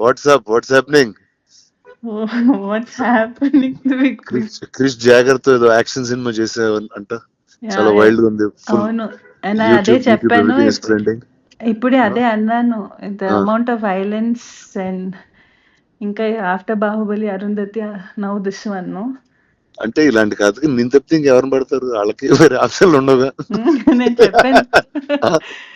WhatsApp what's happening what's happening Krish Krish జాగర్తో ఏదో action cinema చేసే అంట. చాలా వైల్డ్గా ఉంది. అవును. అదే చెప్పాను ఇప్పుడే అదే అన్నాను. The Ah. Amount of violence and ఇంకా after Baahubali Arundhati now this one అంటే ఇలాంటి కథకి నేను తప్పితే ఇంకెవరిని పడతారు? వాళ్ళకి వేరే ఆప్షన్లు ఉండవుగా. నేను చెప్పాను.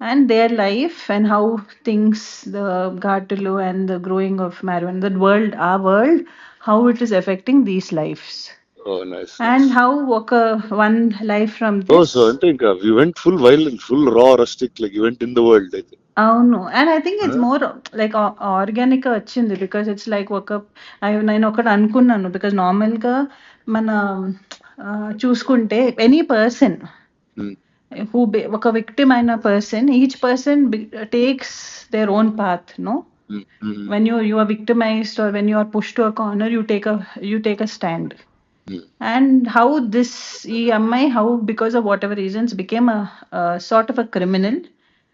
And their life and how things the Ghatalu and the growing of marijuana, the world, our world, how it is affecting these lives. Oh, nice. And nice. how oka one life from Oh, this. so I think uh, we went full violent, full raw, rustic, like you went in the world. I think. అవును and I think it's more like organic వచ్చింది because it's like ఒక I- నేను ఒకటి అనుకున్నాను because నార్మల్గా మన ఆ, చూసుకుంటే any person who be, a victim and a person each person be, takes their own path no mm-hmm. when you you are victimized or when you are pushed to a corner you take a you take a stand mm-hmm. and how this EMI, how because of whatever reasons became a, a sort of a criminal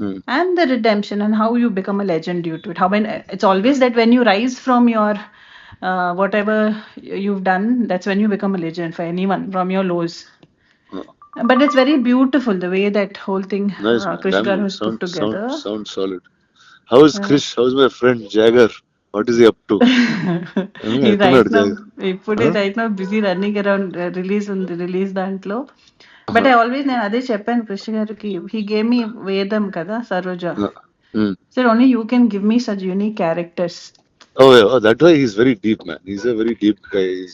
mm-hmm. and the redemption and how you become a legend due to it. How when it's always that when you rise from your uh, whatever you've done, that's when you become a legend for anyone from your lows. but it's very beautiful the way that whole thing nice. uh, man. Krish Damn, Garu has sound, put together Sound, sound solid. How is Krish? How's my friend Jagger? What is he up to? ఈ ఎత్తున్నాడు right now జై. ఇప్పుడే Huh? Right now busy running around release ఉంది release దాంట్లో but I always నేను అదే చెప్పాను కృష్ణ గారికి he gave మీ వేదం కదా Saroja Uh, hmm. Sir only you can give me such unique characters Oh, yeah. Oh, that way he's very deep, man. He's a very deep guy. He's,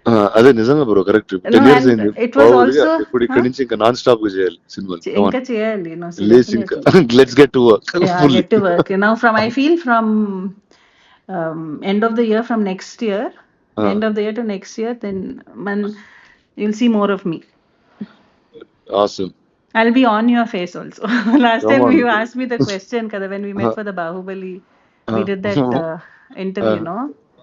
happened through bahubali only bro అదే నిజంగా bro correct No, ten years and అయింది it was Probably also- ఇప్పుడు ఇక్కడ నుంచి ఇంకా non stop గా చేయాలి సినిమాలు చే- ఇంకా చేయాలి no, so లేచి ఇంకా definitely. Let's get to work yeah get to work now from i feel from um, end of the year from next year Ah. end of the year to next year then man you'll see more of me awesome i'll be on your face also last Come time on. you asked me the question kada when we met Ah. for the bahubali we Ah. did that uh, interview Ah. no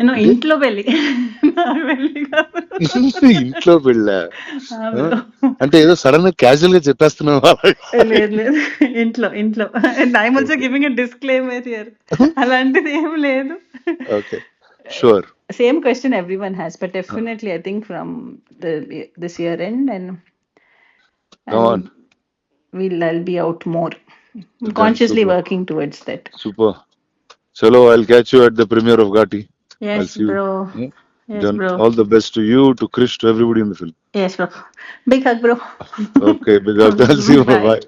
నేను ఇంట్లో పెళ్ళి నా పెళ్ళి కాదు. ఇంట్లో పెళ్ళ ఆ, bro. అంటే ఏదో సడన్గా క్యాజువల్గా చెప్పేస్తున్నావు లేదు లేదు ఇంట్లో ఇంట్లో I'm also giving a disclaimer here అలాంటిది ఏం లేదు okay sure same question everyone has but definitely I think from this year end and Come on. we'll I'll be out more. Consciously super. working towards that. Super చలో I'll catch you at the premiere of Ghaati Yes, you. bro. Hmm? Yes, bro. all the best to you, to Chris, to everybody in the film. Yes, bro. Big hug, bro. Okay, big up. I'll see you. Bye. Bye.